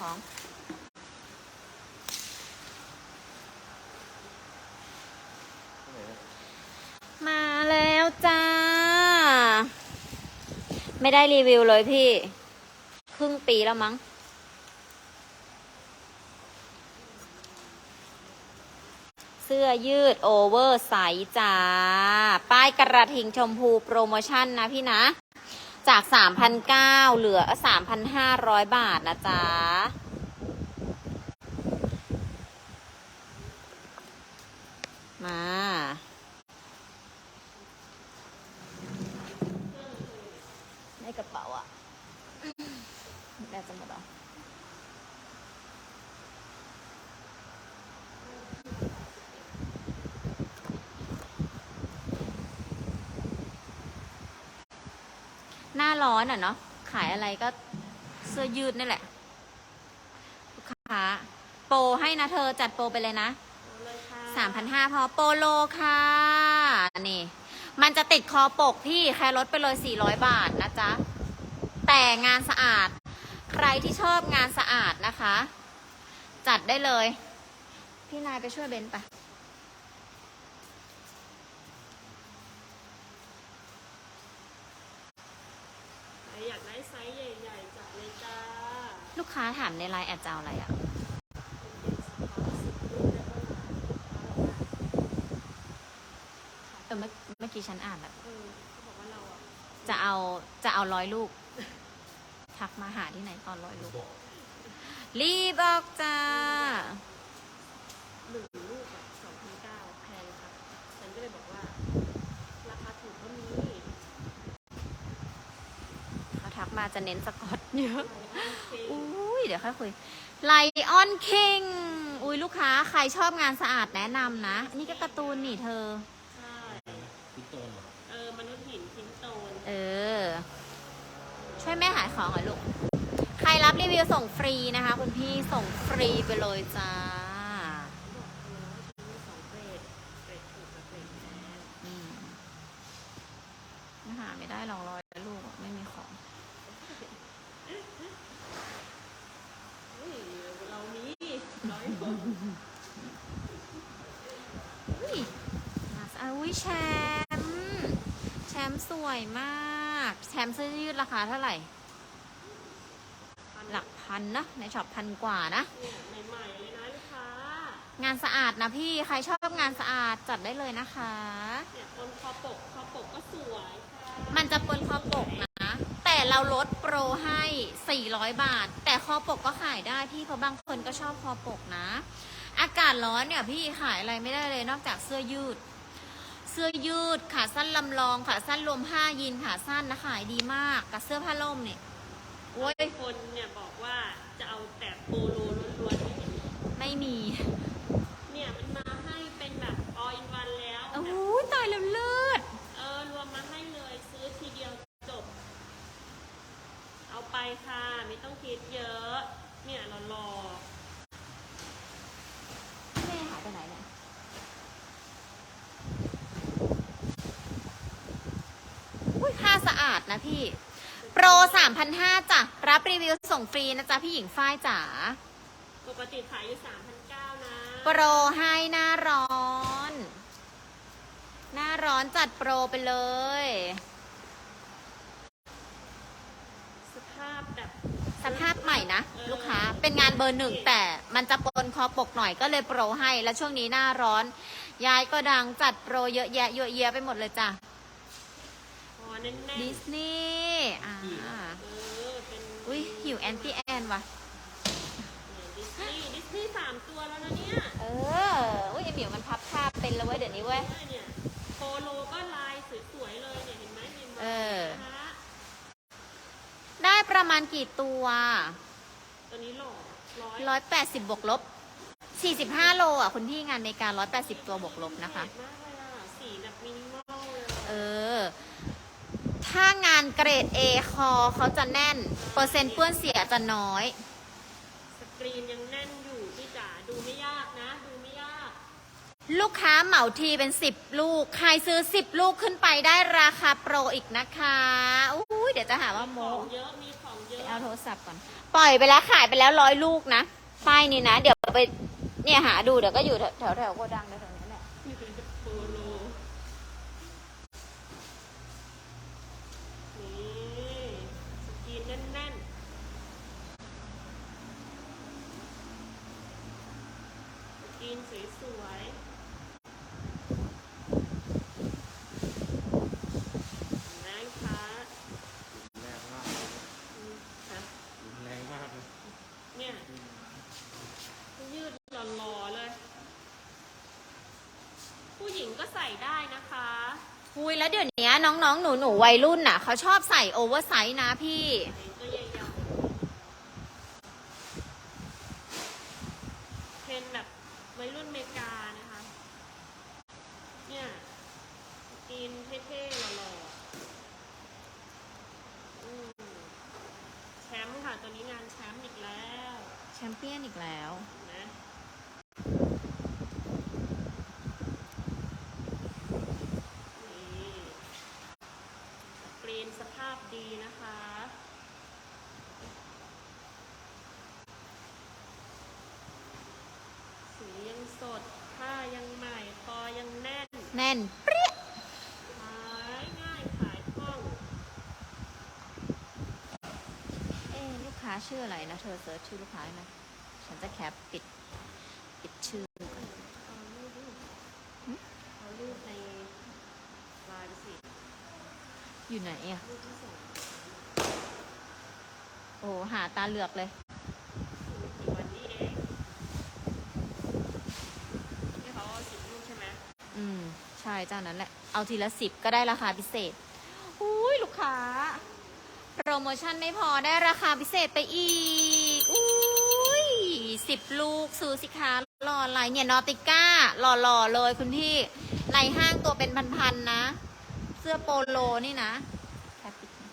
ของมาแล้วจ้า ไม่ได้รีวิวเลยพี่ ครึ่งปีแล้วมั้ง เสื้อยืดโอเวอร์ไซส์จ้า ป้ายกระทิงชมพูโปรโมชั่นนะพี่นะ จาก 3,900 เหลือ 3,500 บาทนะจ๊ะ มา ในกระเป๋าอะแต่จะหมด ร้อนอะเนาะขายอะไรก็เสื้อยืดนี่แหละลูกค้าโปรให้นะเธอจัดโปรไปเลยนะสามพันห้าพอโปโลค่ะนี่ มันจะติดคอปกพี่แค่ลดไปเลยสี่ร้อยบาทนะจ๊ะ แต่งานสะอาด ใครที่ชอบงานสะอาดนะคะ จัดได้เลย พี่นายไปช่วยเบนซ์ไป ใครอยากได้ไซส์ใหญ่ๆจัดเลยจ้าลูกค้าถามในไลน์แอดจะเอาอะไรอะเออเมื่อเมื่อกี้ฉันอ่านแบบ เออเขาบอกว่าเราอะจะเอาจะเอาร้อยลูก ทักมาหาที่ไหนตอนร้อยลูก รีบออกจ้า หนึ่งลูกอะสองพันเก้าแพงค่ะ ฉันก็เลยบอกว่า ราคาถูกก็มี เขาทักมา จะเน้นสกอตเยอะโอเคอุ้ยเดี๋ยวค่อยคุยไลออนคิงอุ้ยลูกค้าใครชอบงานสะอาดแนะนำนะ นี่ก็การ์ตูนนี่เธอ ใช่พิโตนเหรอเออ มนุษย์หินทิ้นโตนเออ ช่วยแม่หายของหน่อยลูก ใครรับรีวิวส่งฟรีนะคะคุณพี่ส่งฟรีไปเลยจ้าบอกเธอว่าฉันมีสองเกรดเกรดถูกกับเกรดแพงอืมไม่หาไม่ได้หรอกร้อยลูกอะไม่มีของ เฮ้ยเรามีร้อยคน อุ้ยมาสอะอุ้ย แชมป์แชมป์สวยมาก แชมป์เสื้อยืดราคาเท่าไหร่ หลักพันนะ ในช็อปพันกว่านะเนี่ยใหม่ๆเลยนะลูกค้างานสะอาดนะพี่ใครชอบงานสะอาดจัดได้เลยนะคะ เนี่ยบนคอปกคอปกก็สวยค่ะมันจะปนคอปกนะ แต่เราลดโปรให้ 400 บาท แต่คอปกก็ขายได้พี่เพราะบางคนก็ชอบคอปกนะ อากาศร้อนเนี่ยพี่ขายอะไรไม่ได้เลยนอกจากเสื้อยืดเสื้อยืดขาสั้นลำลองขาสั้นรวมผ้ายีนขาสั้นนะขายดีมากกับเสื้อผ้าล่มเนี่ยโอ้ยคนเนี่ยบอกว่าจะเอาแต่โปโลล้วนๆไม่เห็นไม่มี เนี่ยมันมาให้เป็นแบบ all in one แล้ว โอ้ แบบ ยตายแล้วเลือด เออ รวมมาให้เลยซื้อทีเดียวจบ เอาไปค่ะ ไม่ต้องคิดเยอะ เนี่ยเรารอ แม่หายไปไหนเนี่ยอุ้ยผ้าสะอาดนะพี่ โปร 3,500จ้ะ รับรีวิวส่งฟรีนะจ๊ะ พี่หญิงฝ้ายจ๋า ปกติขายอยู่3,900นะ โปรให้หน้าร้อน หน้าร้อนจัดโปรไปเลย สภาพแบบสภาพใหม่นะ ลูกค้า เป็นงานเบอร์หนึ่งแต่มันจะปนคอปกหน่อยก็เลยโปรให้ แล้วช่วงนี้หน้าร้อน ยายก็ดังจัดโปรเยอะแยะเยอะแยะไปหมดเลยจ้ะพอแน่นๆดิสนีย์ อ่าเออเป็นอุ้ยหิวแอนตี้แอนว่ะ ดิสนีย์ดิสนีย์สามตัวแล้วนะเนี่ยเอออุ้ยไอหมิวมันพับภาพเป็นแล้วเว้ยเดี๋ยวนี้เว้ยเนี่ยโปโลก็ลายสวยๆเลยเนี่ยเห็นไหมมีเออ นะคะได้ประมาณกี่ตัวตัวนี้หล่อร้อยร้อยแปดสิบบวกลบสี่สิบห้าโลอะคุณพี่งานอเมริการ้อยแปดสิบตัวบวกลบนะคะเก๋มากเลยอะสีแบบมินิมอลเลยเออ ถ้างานเกรด A คอเขาจะแน่น เปอร์เซ็นต์เปื้อนเสียจะน้อย สกรีนยังแน่นอยู่พี่จ๋าดูไม่ยากนะ ดูไม่ยาก ลูกค้าเหมาทีเป็นสิบลูก ใครซื้อสิบลูกขึ้นไปได้ราคาโปรอีกนะคะอุ้ยเดี๋ยวจะหาว่าโมของเยอะมีของเยอะเอาโทรศัพท์ก่อน ปล่อยไปแล้วขายไปแล้วร้อยลูกนะป้ายนี้นะ เดี๋ยวไปเนี่ยหาดูเดี๋ยวก็อยู่แถวแถวแถวโกดังแถวๆนี้แหละ โปโลนี่สกรีนแน่นๆสกรีน สวยๆแม่ค้าแรงมากอืมค่ะแรงมากเลยเนี่ยยืดหล่อๆเลย ผู้หญิงก็ใส่ได้นะคะอุ้ยแล้วเดี๋ยวนี้น้องๆหนูหนูๆ วัยรุ่นน่ะเขาชอบใส่โอเวอร์ไซส์นะพี่ตัวใหญ่ๆเป็นแบบ วัยรุ่นเมกานะคะ เนี่ยกินเท่ๆหล่อๆอืมแชมป์ค่ะ ตัวนี้งานแชมป์อีกแล้ว แชมเปี้ยนอีกแล้ว นะนี่สกรีนสภาพดีนะคะ สียังสด ผ้ายังใหม่ คอยัง แน่นแน่นเปรี้ยขายง่ายขายคล่องเอ๊ะลูกค้าชื่ออะไรนะ เธอเซิร์ชชื่อลูกค้าไหมฉันจะแคปปิด ปิดชื่อก่อนเอารูปหึเอารูปในไลน์ไปสิอยู่ไหนอะ รูปที่ส่งโอ้หาตาเหลือกเลย กี่วันนี้เองที่เขาเอาสิบรูปใช่ไหม อืม ใช่ เจ้านั้นแหละ เอาทีละสิบก็ได้ราคาพิเศษอุ้ยลูกค้า โปรโมชั่นไม่พอได้ราคาพิเศษไปอีกอุ้ยสิบลูกซื้อสิคะรออะไรเนี่ยนอติก้าหล่อๆเลยคุณพี่ในห้างตัวเป็นพันๆนะ เสื้อโปโลนี่นะแคปปิดนะ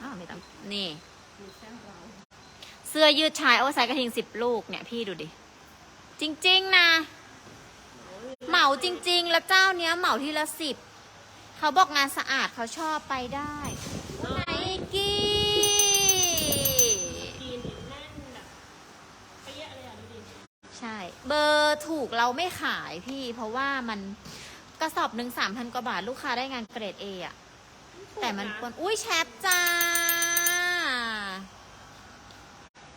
อ้าวไม่ต้องนี่ เสื้อยืดชายโอเอร์ไซส์กระทิงสิบลูกเนี่ยพี่ดูดิ จริง ๆ นะ เหมาจริงๆ แล้วเจ้าเนี้ยเหมาทีละสิบ เขาบอกงานสะอาดเขาชอบไปได้ไนกี้เปี้ยเลยอะดูดิใช่ เบอร์ถูกเราไม่ขายพี่ เพราะว่ามันกระสอบหนึ่งสามพันกว่าบาทลูกค้าได้งานเกรดเออะแต่มันควรอุ้ยแชปจ้า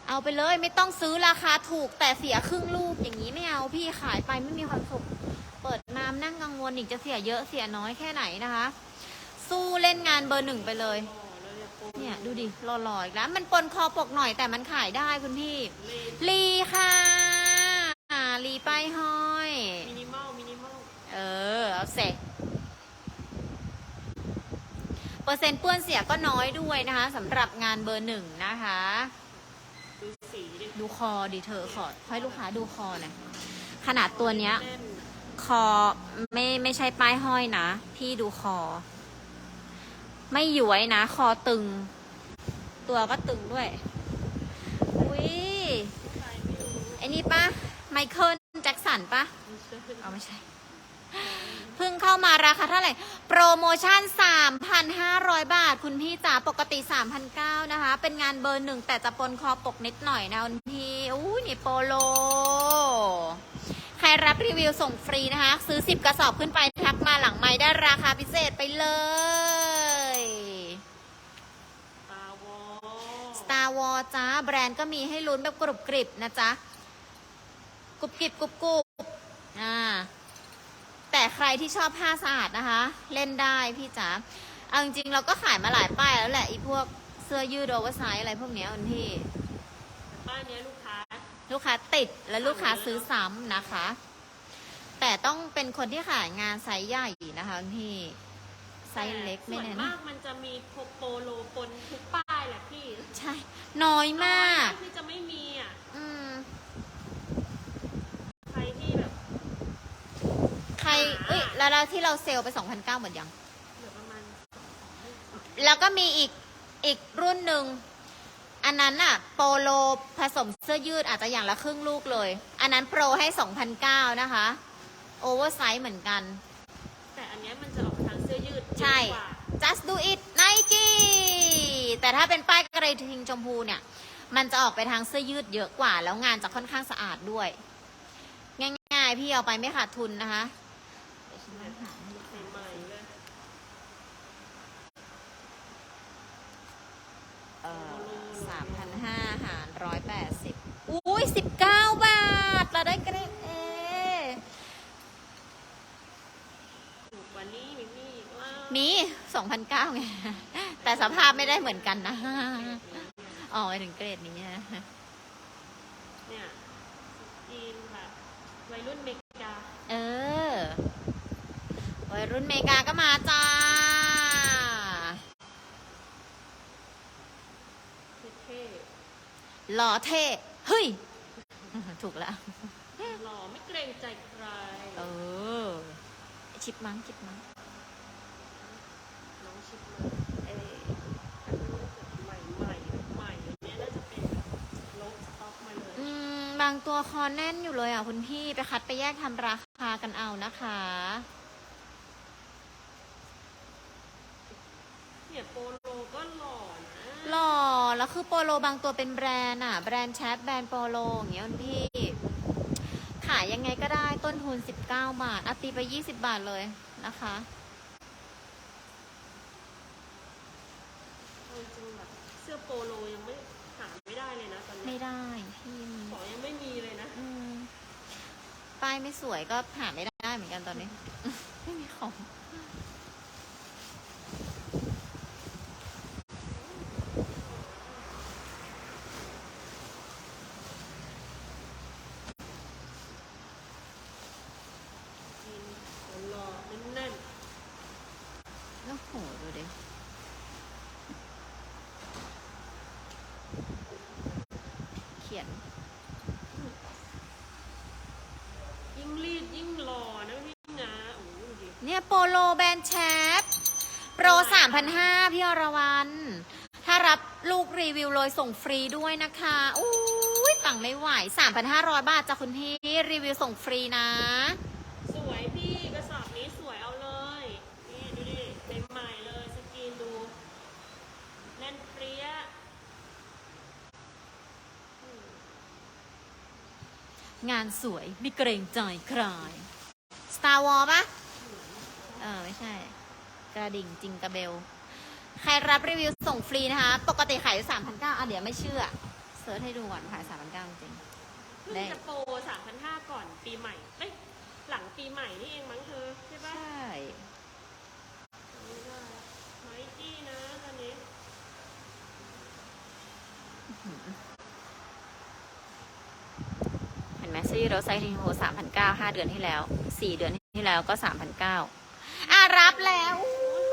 เอาไปเลยไม่ต้องซื้อราคาถูกแต่เสียครึ่งลูกอย่างนี้ไม่เอาพี่ขายไปไม่มีความสุข เปิดมานั่งกังวลอีกจะเสียเยอะเสียน้อยแค่ไหนนะคะ สู้เล่นงานเบอร์หนึ่งไปเลยหล่อเลยอะโปเนี่ยดูดิหล่อๆอีกแล้ว มันปนคอปกหน่อยแต่มันขายได้คุณพี่เลนลีค่ะอ่าลีป้ายห้อย มินิมอลมินิมอลเออ เอาเสร็จเปอร์เซ็นต์เปื้อนเสียก็น้อยด้วยนะคะสำหรับงานเบอร์หนึ่งนะคะ ดูสีดิดูคอดิเธอขอให้ลูกค้าดูคอหน่อยขนาดตัวเนี้ยแน่น คอไม่ไม่ใช่ป้ายห้อยนะ พี่ดูคอ ไม่หย้วยนะ คอตึง ตัวก็ตึงด้วยอุ้ยไอ้นี่ปะไมเคิลแจ็คสันปะเอาไม่ใช่เพิ่งเข้ามาราคาเท่าไหร่ โปรโมชั่น 3,500 บาท คุณพี่จ๋าปกติ 3,900นะคะ เป็นงานเบอร์หนึ่งแต่จะปนคอปกนิดหน่อยนะคุณพี่อู้นี่โปโล ใครรับรีวิวส่งฟรีนะคะ ซื้อ 10 กระสอบขึ้นไปทักมาหลังไม้ได้ราคาพิเศษไปเลยตาวอ Star Wars จ้าแบรนด์ก็มีให้ลุ้นแบบกรุบกริบนะจ๊ะกรุบกริบกรุบกรุบอ่าแต่ใครที่ชอบผ้าสะอาดนะคะ เล่นได้พี่จ๋าเอาจริงๆเราก็ขายมาหลายป้ายแล้วแหละอีพวกเสื้อยืดโอเวอร์ไซส์อะไรพวกเนี้ยคุณพี่แต่ป้ายเนี้ยลูกค้า ลูกค้าติดและลูกค้าซื้อซ้ำนะคะ แต่ต้องเป็นคนที่ขายงานไซส์ใหญ่นะคะคุณพี่ไซส์เล็กไม่ส่วนแน่มานะกมันจะมีโปโลปนทุกป้ายแหละพี่ ใช่ น้อยมากที่จะไม่มีอะอืมใครที่แบบ ใครเอ้ยแล้วเราที่เราเซลล์ไป2,009หมดยังเหลือประมาณแล้วก็มีอีกอีกรุ่นหนึ่ง อันนั้นน่ะโปโลผสมเสื้อยืดอาจจะอย่างละครึ่งลูกเลย อันนั้นโปรให้2,009นะคะโอเวอร์ไซส์เหมือนกัน แต่อันเนี้ยมันจะออกทางเสื้อยืดใช่ เยอะกว่า just do it Nike แต่ถ้าเป็นป้ายกระทิงชมพูเนี่ย มันจะออกไปทางเสื้อยืดเยอะกว่า แล้วงานจะค่อนข้างสะอาดด้วย ง่ายๆ พี่เอาไปไม่ขาดทุนนะคะ 3,500หาร 180 อุ้ย19 บาท เราได้เกรดเอถูกกว่านี้มีมีกว่า2,900ไง แต่สภาพไม่ได้เหมือนกันนะ อ๋อไปถึงเกรดนี้นะเนี่ยจีนค่ะวัยรุ่นเมกา เออ วัยรุ่นเมกาก็มาจ้า หล่อเท่เฮ้ย ถูกแล้วๆหล่อไม่เกรงใจใคร เออ ชิปมังชิปมังน้องชิปมาเออใหม่ใหม่ใหม่เนี่ยน่าจะเป็นแบบลบสต็อกมาเลยอืม บางตัวคอแน่นอยู่เลยอะคุณพี่ ไปคัดไปแยกทำราคากันเอานะคะเนี่ยโปโลก็หล่อนะหล่อ แล้วคือโปโลบางตัวเป็นแบรนด์อะแบรนด์แชทแบรนด์โปโลอย่างเงี้ยคุณพี่ ขายยังไงก็ได้ต้นทุน 19 บาทอะตีไป 20 บาทเลยนะคะเอาจริงๆแบบเสื้อโปโลยังไม่หาไม่ได้เลยนะตอนไม่นี้ได้พี่ของยังไม่มีเลยนะอืมป้ายไม่สวยก็หาไม่ได้เหมือนกันตอนนี้ ไม่มีของ จีนหล่อๆแน่น โอ้โหดูดิ เขียน ๆยิ่งรีดยิ่งหล่อนะพี่นะโอ้โหดูดิ เนี่ยโปโลแบรนด์แชทโปร3,500พี่อรวรรณถ้ารับลูกรีวิวเลยส่งฟรีด้วยนะคะอุ้ยปังไม่ไหว3,500บาทจ้ะคุณพี่รีวิวส่งฟรีนะ สวยพี่กระสอบนี้สวยเอาเลย นี่ดูดิใหม่ๆเลยสกรีนดูแน่นเปรี้ยอืมงานสวยไม่เกรงใจใคร Star War ปะเอ อไม่ใช่ กระดิ่งจิงกระเบล ใครรับรีวิวส่งฟรีนะคะ ปกติขายอยู่3,900อะเดี๋ยวไม่เชื่อเซิร์ชให้ดูก่อนขาย3,900จริง เพิ่งได้จะโปร3,500ก่อนปีใหม่เอ้ยหลังปีใหม่นี่เองมั้งเธอใช่ใชปะ่ไม่ได้ไมกี้นะตอนนี้เห็นไหมซื้อรถไซทิงโฮสามพันเก้าห้าเดือนที่แล้วสี่เดือนที่แล้วก็สามพันเก้า อะรับแล้ว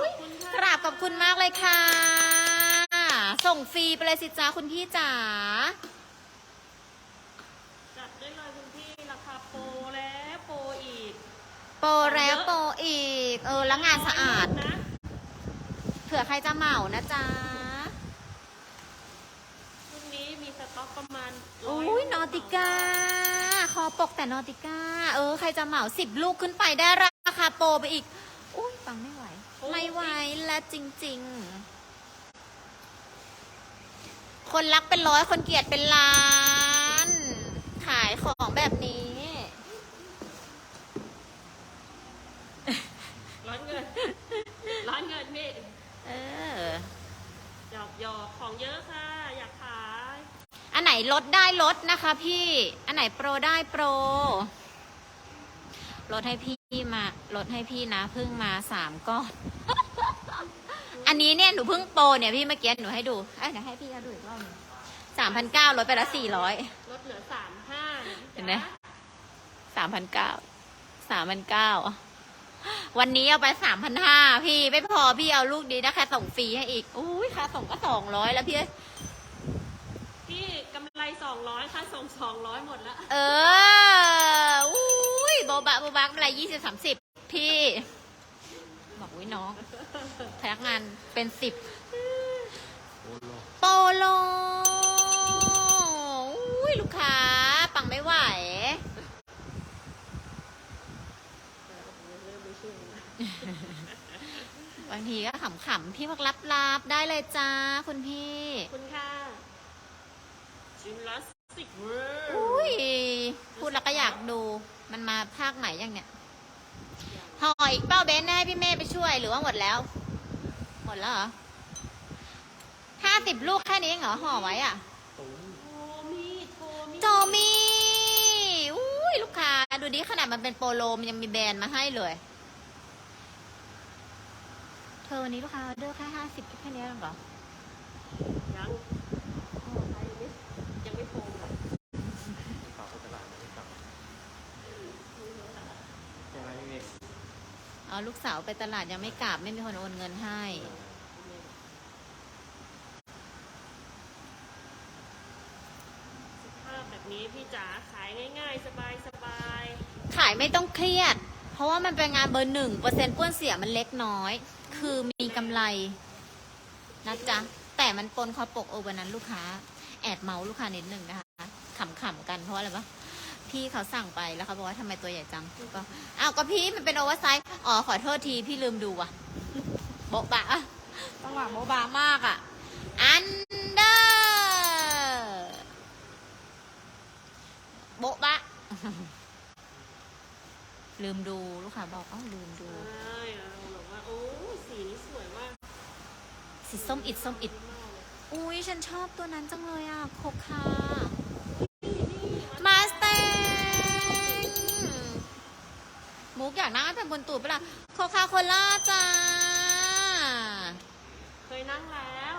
อุ๊ยขอบคุณค่ะกราบขอบคุณมากเลยค่ะ ส่งฟรีไปเลยสิจ้าคุณพี่จ๋าจัดได้เลยคุณพี่ราคาโปรแล้วโปรอีก โปรแล้วโปรอีก เออแล้วงานสะอาด นะเผื่อใครจะเหมานะจ๊ะรุ่นนี้มีสต็อกประมาณอุ้ยนอติก้าคอปกแต่นอติก้า เออ ใครจะเหมาสิบลูกขึ้นไปได้ราคาโปรไปอีก อุ้ยฟังไม่ไหว ไม่ไหวและจริง ๆ คนรักเป็นร้อยคนเกลียดเป็นล้าน ขายของแบบนี้ ร้อนเงิน ร้อนเงินพี่เออ หยอกหยอกของเยอะค่ะ อยากขาย อันไหนลดได้ลดนะคะพี่ อันไหนโปรได้โปรลดให้พี่ มาลดให้พี่นะเพิ่งมาสามก้อน อันนี้เนี่ยหนูเพิ่งโปรเนี่ยพี่เมื่อกี้หนูให้ดูเอ้ยเดี๋ยวให้พี่เขาดูอีกรอบหนึงสามพันเก้าลดไปละสี่ร้อย ลดเหลือสามห้าเห็นไหม สามพันเก้า สามพันเก้า วันนี้เอาไปสามพันห้าพี่ไม่พอพี่เอาลูกนี้นะแค่ส่งฟรีให้อีก อุ้ยค่าส่งก็สองร้อยแล้วพี่ พี่กำไรสองร้อยค่าส่งสองร้อยหมดแล้วเออ สิบสามสิบพี่ บอกวิ้ยน้อง พนักงานเป็นสิบโปโลอุ้ยลูกค้า ปังไม่ไหว บางทีก็ขำๆ พี่พักรับรับได้เลยจ้า คุณพี่ คุณค่ะชิมลัสสิกเวอร์อุ้ย พูดแล้วก็อยากดู มันมาภาคไหนยังเนี่ย ห่ออีกเป้าเบนซ์ให้พี่เมย์ไปช่วยหรือว่าหมดแล้ว หมดแล้วเหรอห้าสิบลูกแค่นี้เองเหรอห่อไว้อะตุ้มโทมี่โทมี่โจมีอุ้ยลูกค้าดูดิขนาดมันเป็นโปโลมันยังมีแบรนด์มาให้เลย เธอวันนี้ลูกค้าออเดอร์แค่ห้าสิบแค่นี้เองเหรอ ยังโอ้ใครยังไม่ยังไม่โทรมา ฝากไปตลาดไม่ฝากใช่ไหมพี่เมฆ เอาลูกสาวไปตลาดยังไม่กลับไม่มีคนโอนเงินให้ สภาพแบบนี้พี่จ๋าขายง่าย ๆ สบายสบายขายไม่ต้องเครียด เพราะว่ามันเป็นงานเบอร์หนึ่งเปอร์เซ็นต์ป้วนเสียมันเล็กน้อย คือมีกำไรนะจ๊ะ แต่มันปนคอปกโอวันนั้นลูกค้า แอดเมาส์ลูกค้านิดหนึ่งนะคะขำๆกันเพราะอะไรปะ พี่เขาสั่งไปแล้วเขาบอกว่าทำไมตัวใหญ่จังก็อ้าวก็พี่มันเป็นโอเวอร์ไซส์อ๋อขอโทษทีพี่ลืมดูว่ะโบ๊ะบะอะจังหวะโบ๊ะบะมากอะอันเดอร์โบ๊ะบะลืมดูลูกค้าบอกอ้าวลืมดูใช่เราแบบว่าโอ้สีนี้สวยมากสีส้มอิดส้มอิดมากเลยอุ้ยฉันชอบตัวนั้นจังเลยอะโคคา กอยากนั่งให้เป็นบนตูดไปะละโคคาโคล่าจ้า เคยนั่งแล้ว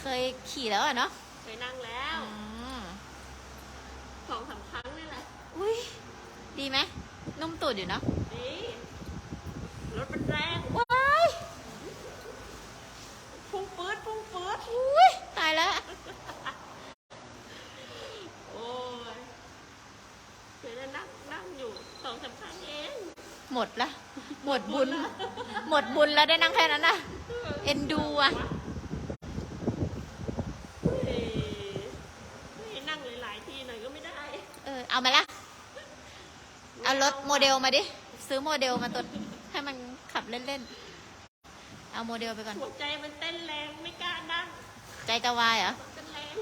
เคยขี่แล้วอะเนาะเคยนั่งแล้วอืมสองสามครั้งนี่แหละอุ้ยดีไหมนุ่มตูดอยู่เนาะนี่รถมันแรง ว้าย พุ่งปื๊ดพุ่งปื๊ด อุ้ยตายแล้ว โอ้ยเคยนั่งนั่งอยู่สองสามครั้งเอง หมดละ หมดบุญ หมดบุญแล้วได้นั่งแค่นั้นนะเอ็นดูอะเฮ้ยเฮ้ยนั่งหลายๆทีหน่อยก็ไม่ได้ เออ เอามาละ เอารถโมเดลมาดิ ซื้อโมเดลมาตัวให้มันขับเล่นๆ เอาโมเดลไปก่อน หัวใจมันเต้นแรงไม่กล้านั่ง ใจจะวายเหรอรถมันแรง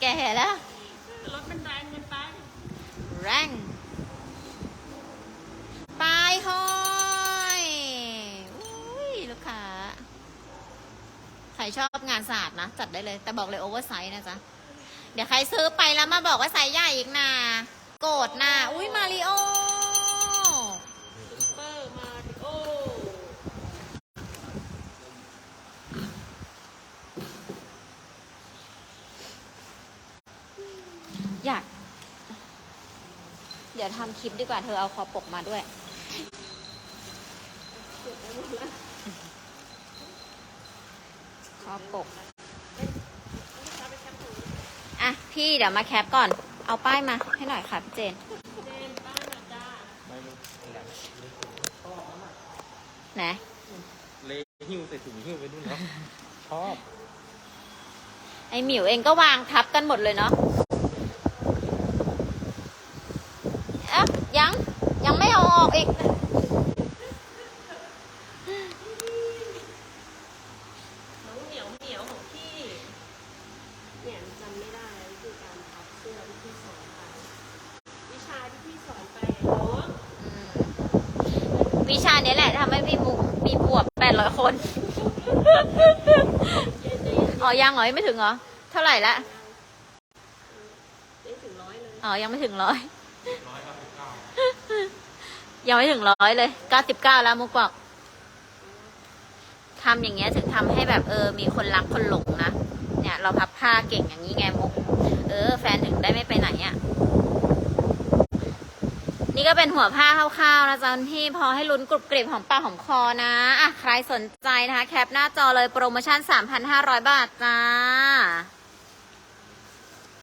แกเห็นแล้ว รถมันแรงเกินไป แรงปลา ยห้อยอุ้ยลูกค้า ใครชอบงานสะอาดนะ จัดได้เลย แต่บอกเลยโอเวอร์ไซส์นะจ๊ะ เดี๋ยวใครซื้อไปแล้วมาบอกว่าไซส์ใหญ่อีกนะโกรธนะอุ้ยมาริโอซุปเปอร์มาริโออยาก เดี๋ยวทำคลิปดีกว่าเธอเอาคอปกมาด้วย เก็บไว้หมดแล้ว คอ ปกเอาไปแคปถุงอะ พี่เดี๋ยวมาแคปก่อน เอาป้ายมา ให้หน่อยค่ะพี่เจนเจนป้าหน่อยจ้าไม่รู้อะไรชอบมากไหนเลยหิ้วใส่ถุงหิ้วไปนู่นเนาะชอบไอหมิวเองก็วางทับกันหมดเลยเนาะเอ๊ะยัง ยังไม่เอาออกอีก น้องเหนียวเหนียวของพี่ เนี่ยจำไม่ได้วิธีการพับเสื้อที่พี่สอนไป วิชาที่พี่สอนไปเนาะ อืมวิชาเนี้ยแหละทำให้พี่มุกมีบวบแป ดร้อยคนเย็นเย็นอ๋อยังเหรอยังไม่ถึงเหรอ เท่าไหร่ละได้ถึงร้อยเลยอ๋อยังไม่ถึงร้อยยังไม่ถึงร้อยเลยเก้าสิบเก้าแล้วมุกบอกทำอย่างเงี้ยถึงทำให้แบบเออ มีคนรักคนหลงนะ เนี่ย เราพับผ้าเก่งอย่างนี้ไงมุก เออ แฟนถึงได้ไม่ไปไหนอะ่ะ นี่ก็เป็นหัวผ้าคร่าวๆนะจ๊ะพี่พอให้ลุ้นกรุบกริบของปากของคอนะอะใครสนใจนะคะ แคปหน้าจอเลยโปรโมชั่น 3,500 บาทจ้า